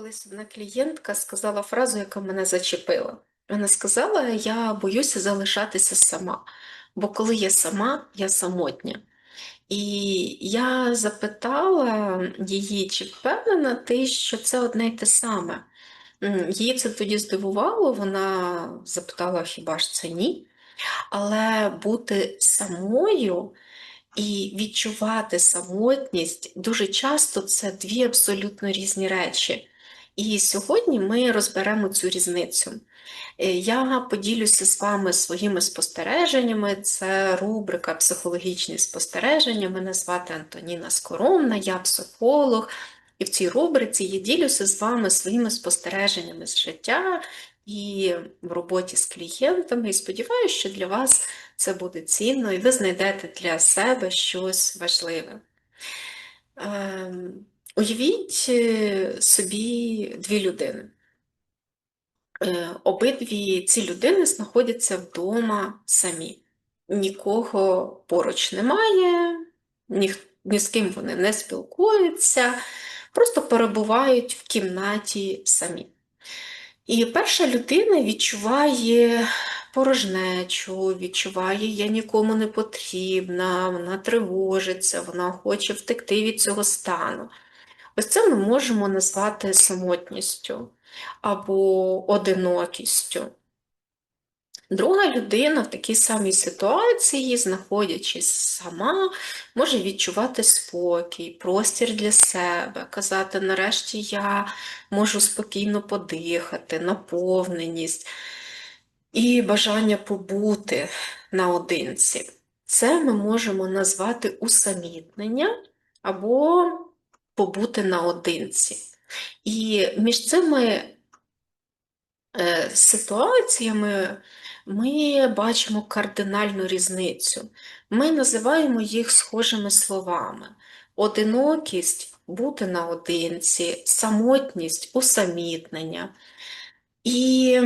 колись одна клієнтка сказала фразу, яка мене зачепила. Вона сказала: Я боюся залишатися сама, бо коли я сама, я самотня. І я запитала її, чи впевнена ти, що це одне й те саме. Її це тоді здивувало, вона запитала, хіба ж це ні? Але бути самою і відчувати самотність дуже часто це дві абсолютно різні речі. І сьогодні ми розберемо цю різницю. Е, Я поділюся з вами своїми спостереженнями. Це рубрика Психологічні спостереження. Мене звати Антоніна Скоромна, я психолог. І в цій рубриці я ділюся з вами своїми спостереженнями з життя і в роботі з клієнтами. І сподіваюся, що для вас це буде цінно, і ви знайдете для себе щось важливе. Уявіть е, собі дві людини. Е, Обидві ці людини знаходяться вдома самі. Нікого поруч немає, ні, ні з ким вони не спілкуються, просто перебувають в кімнаті самі. І перша людина відчуває порожнечу, відчуває, я нікому не потрібна, вона тривожиться, вона хоче втекти від цього стану. Ось це ми можемо назвати самотністю або одинокістю. Друга людина в такій самій ситуації, знаходячись сама, може відчувати спокій, простір для себе, казати, нарешті я можу спокійно подихати, наповненість і бажання побути наодинці. Це ми можемо назвати усамітнення або побути наодинці. І між цими е, ситуаціями ми бачимо кардинальну різницю. Ми називаємо їх схожими словами: одинокість бути наодинці, самотність усамітнення. І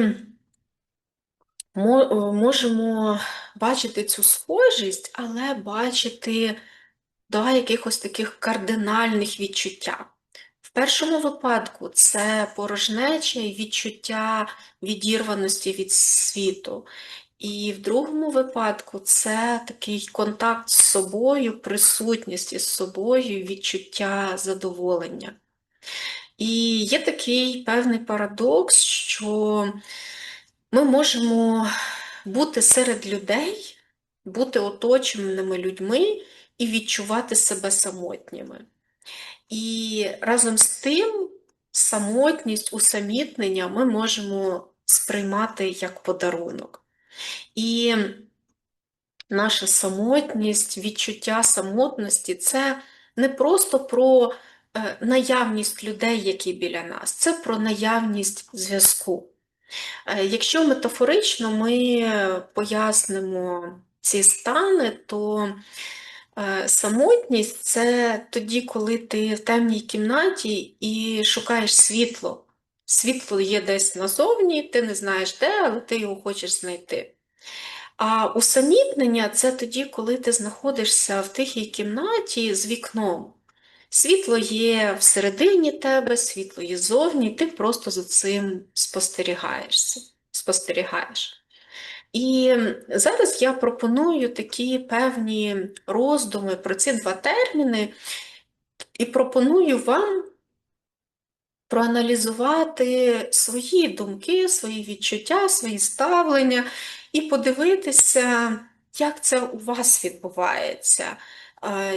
можемо бачити цю схожість, але бачити два якихось таких кардинальних відчуття. В першому випадку це порожнеча і відчуття відірваності від світу. І в другому випадку це такий контакт з собою, присутність із собою, відчуття задоволення. І є такий певний парадокс, що ми можемо бути серед людей, бути оточеними людьми і відчувати себе самотніми. І разом з тим самотність, усамітнення ми можемо сприймати як подарунок. І наша самотність, відчуття самотності це не просто про е, наявність людей, які біля нас, це про наявність зв'язку. Е, Якщо метафорично ми пояснимо ці стани, то самотність це тоді, коли ти в темній кімнаті і шукаєш світло. Світло є десь назовні, ти не знаєш де, але ти його хочеш знайти. А усамітнення це тоді, коли ти знаходишся в тихій кімнаті з вікном. Світло є всередині тебе, світло є зовні, ти просто за цим спостерігаєшся, спостерігаєш. І зараз я пропоную такі певні роздуми про ці два терміни, і пропоную вам проаналізувати свої думки, свої відчуття, свої ставлення і подивитися, як це у вас відбувається.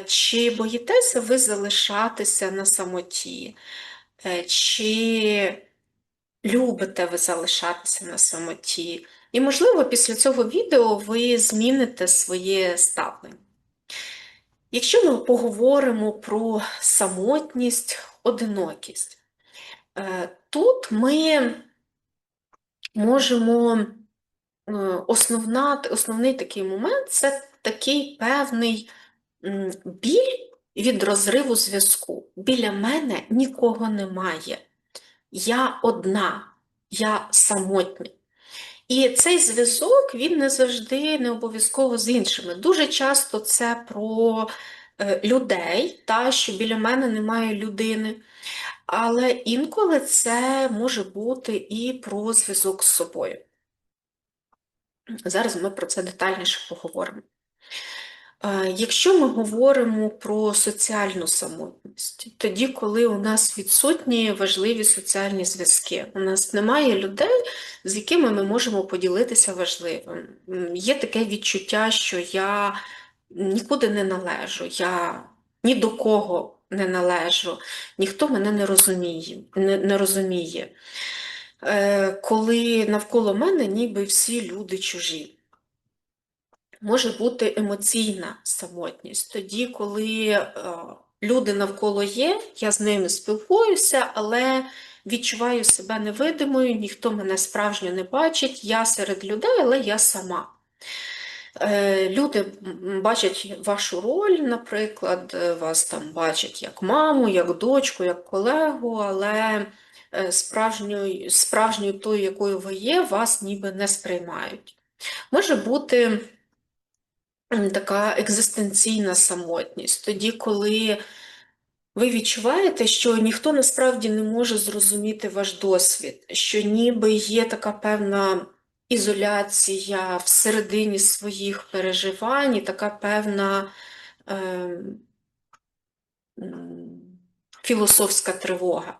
Чи боїтеся ви залишатися на самоті? Е, Чи любите ви залишатися на самоті? І, можливо, після цього відео ви зміните своє ставлення. Якщо ми поговоримо про самотність, одинокість, е, тут ми можемо е, основна, основний такий момент це такий певний біль від розриву зв'язку. Біля мене нікого немає. Я одна, я самотня. І цей зв'язок він не завжди не обов'язково з іншими. Дуже часто це про е, людей, та, що біля мене немає людини. Але інколи це може бути і про зв'язок з собою. Зараз ми про це детальніше поговоримо. Е, якщо ми говоримо про соціальну самотність, тоді, коли у нас відсутні важливі соціальні зв'язки, у нас немає людей, з якими ми можемо поділитися важливим. Є таке відчуття, що я нікуди не належу, я ні до кого не належу, ніхто мене не розуміє. Не, не розуміє. Е, коли навколо мене ніби всі люди чужі може бути емоційна самотність. Тоді, коли е, люди навколо є, я з ними спілкуюся, але відчуваю себе невидимою, ніхто мене справжньо не бачить, я серед людей, але я сама. Е, люди бачать вашу роль, наприклад, е, вас там бачать як маму, як дочку, як колегу, але справжньою, справжньою тою, якою ви є, вас ніби не сприймають. Може бути така екзистенційна самотність, тоді, коли ви відчуваєте, що ніхто насправді не може зрозуміти ваш досвід, що ніби є така певна ізоляція всередині своїх переживань, і така певна е, філософська тривога.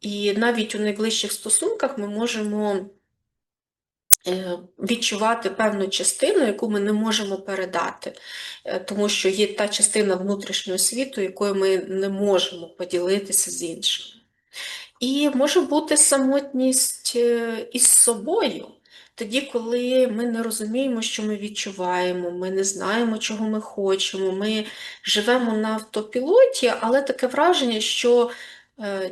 І навіть у найближчих стосунках ми можемо відчувати певну частину, яку ми не можемо передати, е, тому що є та частина внутрішнього світу, якою ми не можемо поділитися з іншими. І може бути самотність е, із собою. Тоді, коли ми не розуміємо, що ми відчуваємо, ми не знаємо, чого ми хочемо, ми живемо на автопілоті, але таке враження, що Е,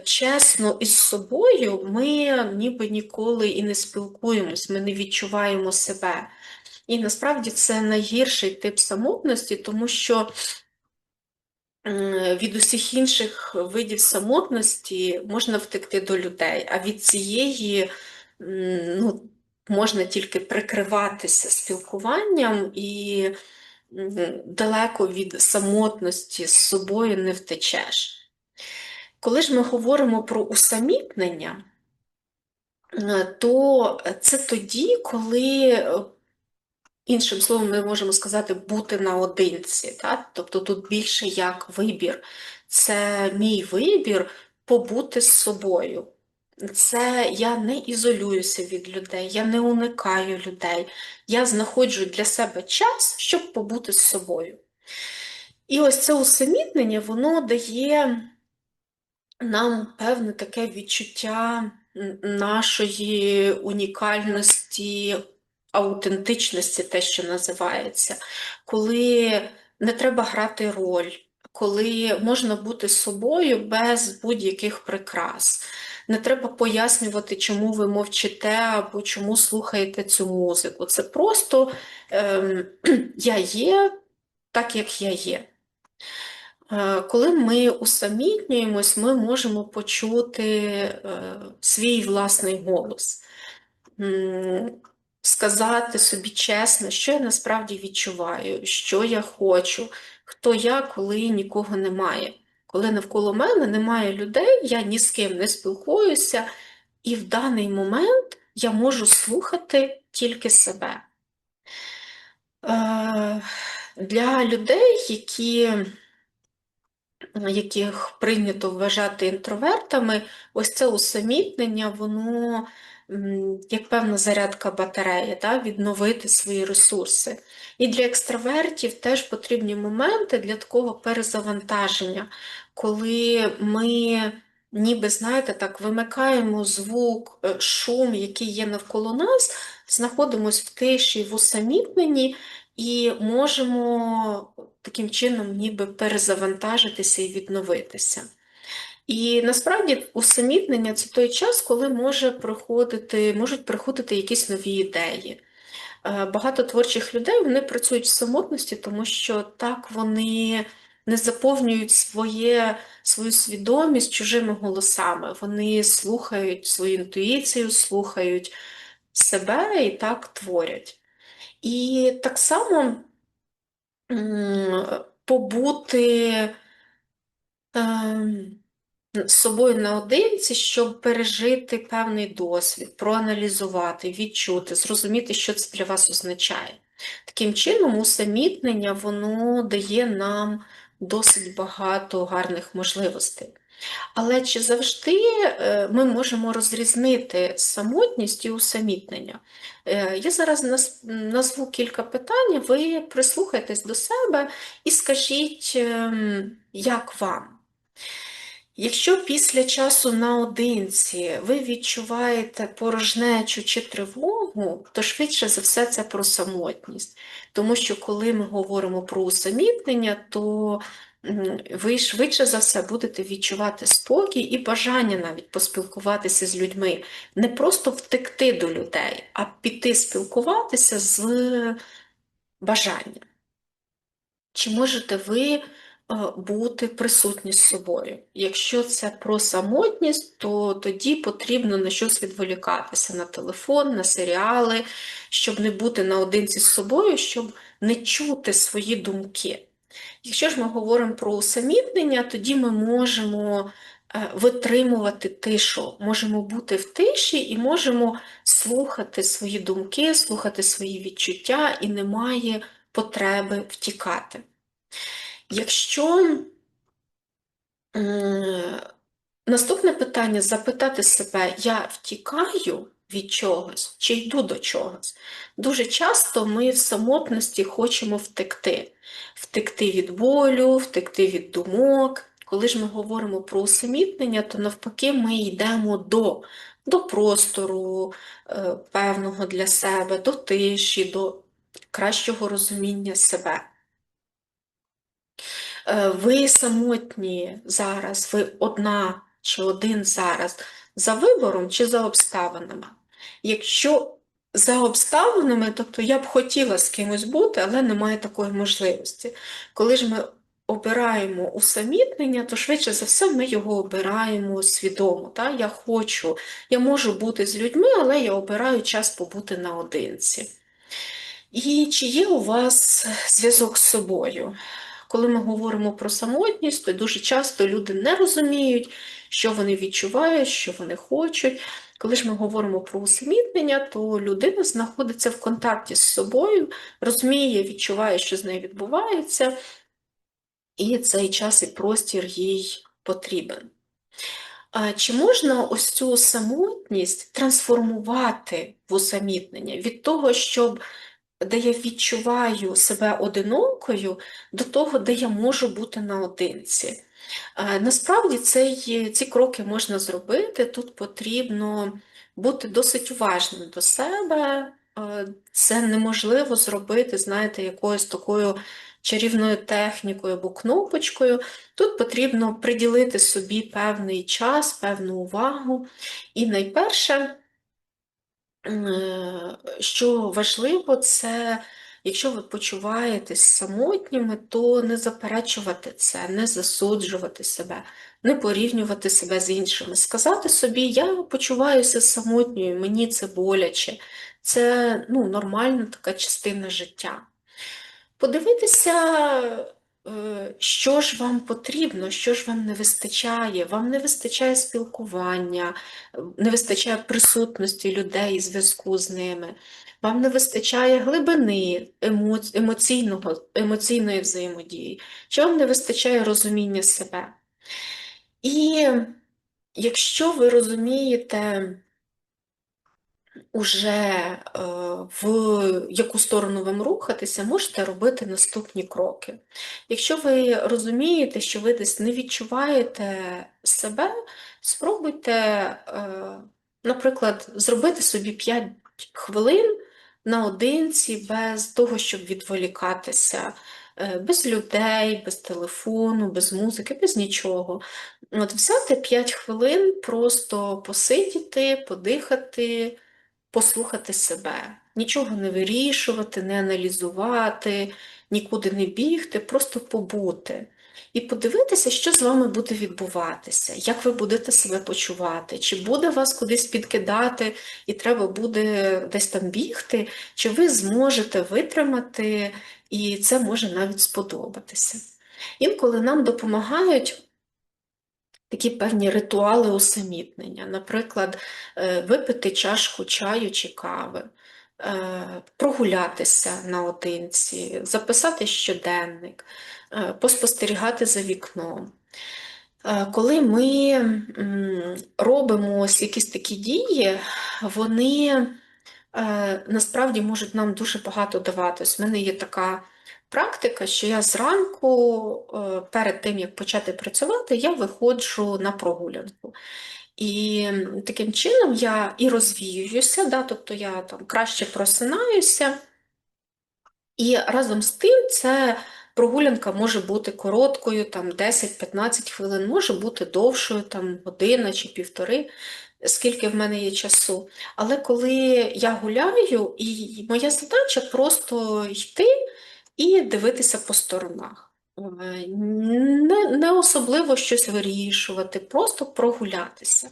чесно із собою, ми ніби ніколи і не спілкуємось, ми не відчуваємо себе. І насправді це найгірший тип самотності, тому що від усіх інших видів самотності можна втекти до людей, а від цієї ну, можна тільки прикриватися спілкуванням і далеко від самотності з собою не втечеш. Коли ж ми говоримо про усамітнення, е, то це тоді, коли, е, іншим словом, ми можемо сказати, бути наодинці. Так? Тобто тут більше як вибір. Це мій вибір побути з собою. Це я не ізолююся від людей, я не уникаю людей. Я знаходжу для себе час, щоб побути з собою. І ось це усамітнення, воно дає нам певне таке відчуття нашої унікальності, аутентичності, те, що називається, коли не треба грати роль, коли можна бути собою без будь-яких прикрас. Не треба пояснювати, чому ви мовчите або чому слухаєте цю музику. Це просто е, я є так, як я є. Е, коли ми усамітнюємось, ми можемо почути е, свій власний голос, сказати собі чесно, що я насправді відчуваю, що я хочу, хто я, коли нікого немає. Коли навколо мене немає людей, я ні з ким не спілкуюся, і в даний момент я можу слухати тільки себе. Е, для людей, які яких прийнято вважати інтровертами, ось це усамітнення, воно як певна зарядка батареї, да, відновити свої ресурси. І для екстравертів теж потрібні моменти для такого перезавантаження, коли ми. Ніби, знаєте, так, вимикаємо звук, е, шум, який є навколо нас, знаходимося в тиші, в усамітненні і можемо таким чином ніби перезавантажитися і відновитися. І насправді усамітнення це той час, коли може приходити, можуть приходити якісь нові ідеї. Е, багато творчих людей вони працюють в самотності, тому що так вони не заповнюють своє, свою свідомість чужими голосами. Вони слухають свою інтуїцію, слухають себе і так творять. І так само побути ем, з собою наодинці, щоб пережити певний досвід, проаналізувати, відчути, зрозуміти, що це для вас означає. Таким чином, усамітнення воно дає нам досить багато гарних можливостей. Але чи завжди е, ми можемо розрізнити самотність і усамітнення? Е, я зараз назву кілька питань, ви прислухайтесь до себе і скажіть, ем, як вам? Якщо після часу наодинці ви відчуваєте порожнечу чи тривогу, то швидше за все це про самотність. Тому що коли ми говоримо про усамітнення, то ви швидше за все будете відчувати спокій і бажання навіть поспілкуватися з людьми. Не просто втекти до людей, а піти спілкуватися з бажанням. Чи можете ви бути присутні з собою? Якщо це про самотність, то тоді потрібно на щось відволікатися на телефон, на серіали, щоб не бути наодинці з собою, щоб не чути свої думки. Якщо ж ми говоримо про усамітнення, тоді ми можемо е, витримувати тишу, можемо бути в тиші і можемо слухати свої думки, слухати свої відчуття, і немає потреби втікати. Якщо наступне питання запитати себе, я втікаю від чогось чи йду до чогось. Дуже часто ми в самотності хочемо втекти, втекти від болю, втекти від думок. Коли ж ми говоримо про усамітнення, то навпаки ми йдемо до до простору е, певного для себе, до тиші, до кращого розуміння себе. Е, ви самотні зараз, ви одна чи один зараз за вибором чи за обставинами. Якщо за обставинами, тобто я б хотіла з кимось бути, але немає такої можливості. Коли ж ми обираємо усамітнення, то швидше за все ми його обираємо свідомо. Так? Я хочу, я можу бути з людьми, але я обираю час побути наодинці. І чи є у вас зв'язок з собою? Коли ми говоримо про самотність, то дуже часто люди не розуміють, що вони відчувають, що вони хочуть. Коли ж ми говоримо про усамітнення, то людина знаходиться в контакті з собою, розуміє, відчуває, що з нею відбувається, і цей час і простір їй потрібен. Чи можна ось цю самотність трансформувати в усамітнення від того, щоб де я відчуваю себе одинокою, до того, де я можу бути наодинці. Насправді цей, ці кроки можна зробити, тут потрібно бути досить уважним до себе. Це неможливо зробити, знаєте, якоюсь такою чарівною технікою або кнопочкою. Тут потрібно приділити собі певний час, певну увагу. І найперше, Е, що важливо, це якщо ви почуваєтесь самотніми, то не заперечувати це, не засуджувати себе, не порівнювати себе з іншими. Сказати собі, я почуваюся самотньою, мені це боляче, це ну, нормальна така частина життя. Подивитися що ж вам потрібно, що ж вам не вистачає? Вам не вистачає спілкування, не вистачає присутності людей зв'язку з ними, вам не вистачає глибини емоційного, емоційної взаємодії, чи вам не вистачає розуміння себе. І якщо ви розумієте, уже е, в яку сторону вам рухатися, можете робити наступні кроки. Якщо ви розумієте, що ви десь не відчуваєте себе, спробуйте, е, наприклад, зробити собі 5 хвилин наодинці, без того, щоб відволікатися. Е, без людей, без телефону, без музики, без нічого. От Взяти 5 хвилин, просто посидіти, подихати, послухати себе, нічого не вирішувати, не аналізувати, нікуди не бігти, просто побути. І подивитися, що з вами буде відбуватися, як ви будете себе почувати, чи буде вас кудись підкидати, і треба буде десь там бігти, чи ви зможете витримати, і це може навіть сподобатися. Інколи нам допомагають такі певні ритуали усамітнення. Наприклад, е, випити чашку чаю чи кави, е, прогулятися наодинці, записати щоденник, е, поспостерігати за вікном. Коли ми робимо ось якісь такі дії, вони насправді можуть нам дуже багато давати. В мене є така практика, що я зранку, е, перед тим, як почати працювати, я виходжу на прогулянку. І таким чином я і розвіююся, да, тобто я там краще просинаюся. І разом з тим це прогулянка може бути короткою, там 10-15 хвилин, може бути довшою, там година чи півтори, скільки в мене є часу. Але коли я гуляю, і моя задача просто йти і дивитися по сторонах. Е, не, не особливо щось вирішувати, просто прогулятися.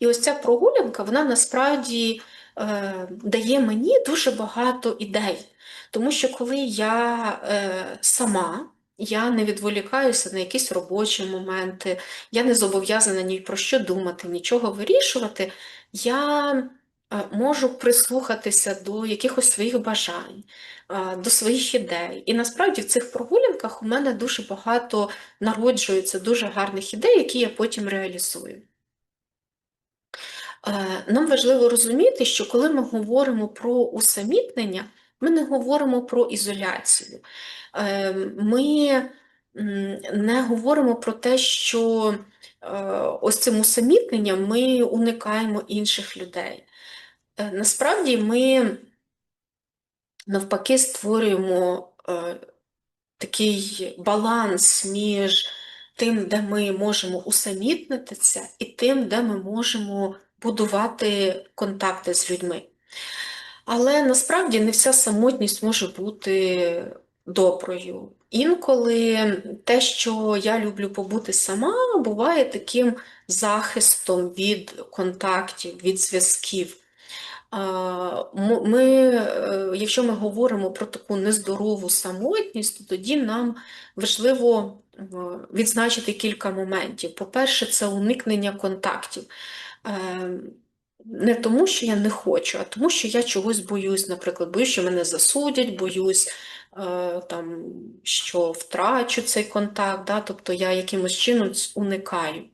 І ось ця прогулянка, вона насправді е, дає мені дуже багато ідей. Тому що коли я е, сама, я не відволікаюся на якісь робочі моменти, я не зобов'язана ні про що думати, нічого вирішувати, я можу прислухатися до якихось своїх бажань, е, до своїх ідей. І насправді в цих прогулянках у мене дуже багато народжується дуже гарних ідей, які я потім реалізую. Е, нам важливо розуміти, що коли ми говоримо про усамітнення, ми не говоримо про ізоляцію. Е, ми не говоримо про те, що е, ось цим усамітненням ми уникаємо інших людей. Насправді ми навпаки створюємо такий баланс між тим, де ми можемо усамітнитися, і тим, де ми можемо будувати контакти з людьми. Але насправді не вся самотність може бути доброю. Інколи те, що я люблю побути сама, буває таким захистом від контактів, від зв'язків. Ми, е, Якщо ми говоримо про таку нездорову самотність, то тоді нам важливо е, відзначити кілька моментів. По-перше, це уникнення контактів. Ем, не тому, що я не хочу, а тому, що я чогось боюсь, наприклад, боюсь, що мене засудять, боюсь, е, там, що втрачу цей контакт, да? тобто я якимось чином уникаю.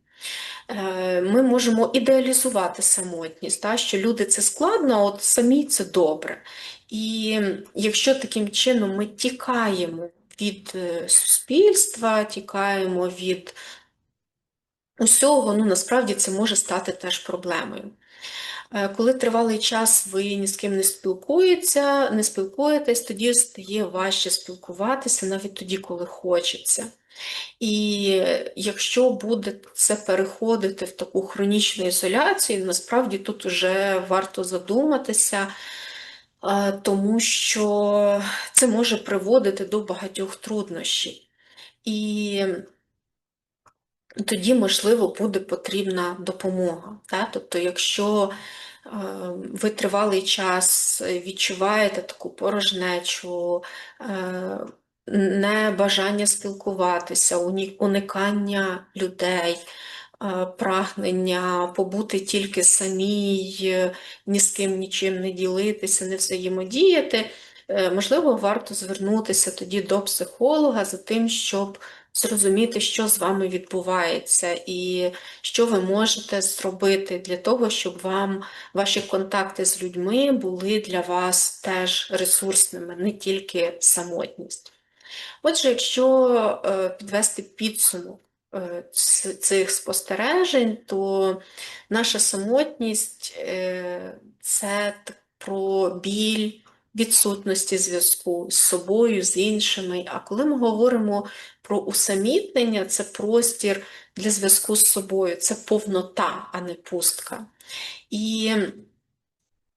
Е, ми можемо ідеалізувати самотність, да? що люди це складно, а от самі це добре. І якщо таким чином ми тікаємо від е, суспільства, тікаємо від усього, ну насправді це може стати теж проблемою. Е, коли тривалий час ви ні з ким не спілкуєтеся, не спілкуєтесь, тоді стає важче спілкуватися навіть тоді, коли хочеться. І якщо буде це переходити в таку хронічну ізоляцію, насправді тут вже варто задуматися, е, тому що це може приводити до багатьох труднощів. І тоді, можливо, буде потрібна допомога. Так? Тобто, якщо е, ви тривалий час відчуваєте таку порожнечу, е, небажання спілкуватися, уникання людей, е, прагнення побути тільки самій, ні з ким нічим не ділитися, не взаємодіяти, можливо, варто звернутися тоді до психолога за тим, щоб зрозуміти, що з вами відбувається, і що ви можете зробити для того, щоб вам ваші контакти з людьми були для вас теж ресурсними, не тільки самотність. Отже, якщо е, підвести підсумок е, цих спостережень, то наша самотність е, це про біль відсутності зв'язку з собою, з іншими. А коли ми говоримо про усамітнення, це простір для зв'язку з собою, це повнота, а не пустка. І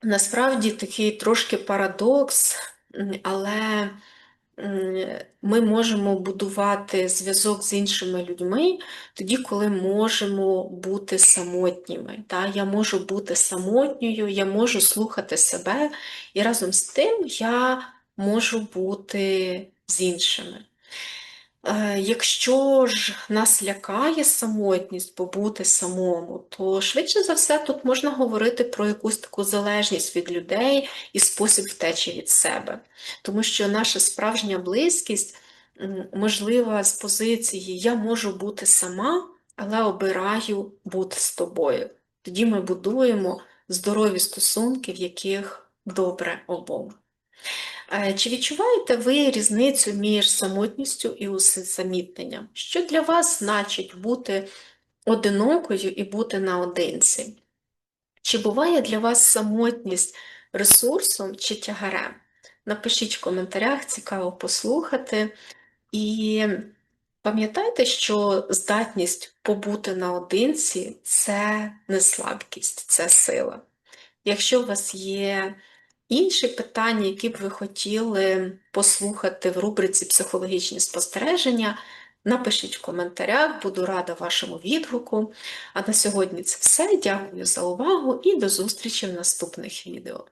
насправді такий трошки парадокс, але ми можемо будувати зв'язок з іншими людьми тоді, коли можемо бути самотніми. Я можу бути самотньою, я можу слухати себе, і разом з тим я можу бути з іншими. Е, Якщо ж нас лякає самотність, побути самому, то швидше за все тут можна говорити про якусь таку залежність від людей і спосіб втечі від себе. Тому що наша справжня близькість можлива з позиції Я можу бути сама, але обираю бути з тобою. Тоді ми будуємо здорові стосунки, в яких добре обом. Е, Чи відчуваєте ви різницю між самотністю і усамітненням? Що для вас значить бути одинокою і бути наодинці? Чи буває для вас самотність ресурсом чи тягарем? Напишіть в коментарях, цікаво послухати. І пам'ятайте, що здатність побути наодинці це не слабкість, це сила. Якщо у вас є інші питання, які б ви хотіли послухати в рубриці психологічні спостереження, напишіть в коментарях, буду рада вашому відгуку. А на сьогодні це все. Дякую за увагу і до зустрічі в наступних відео.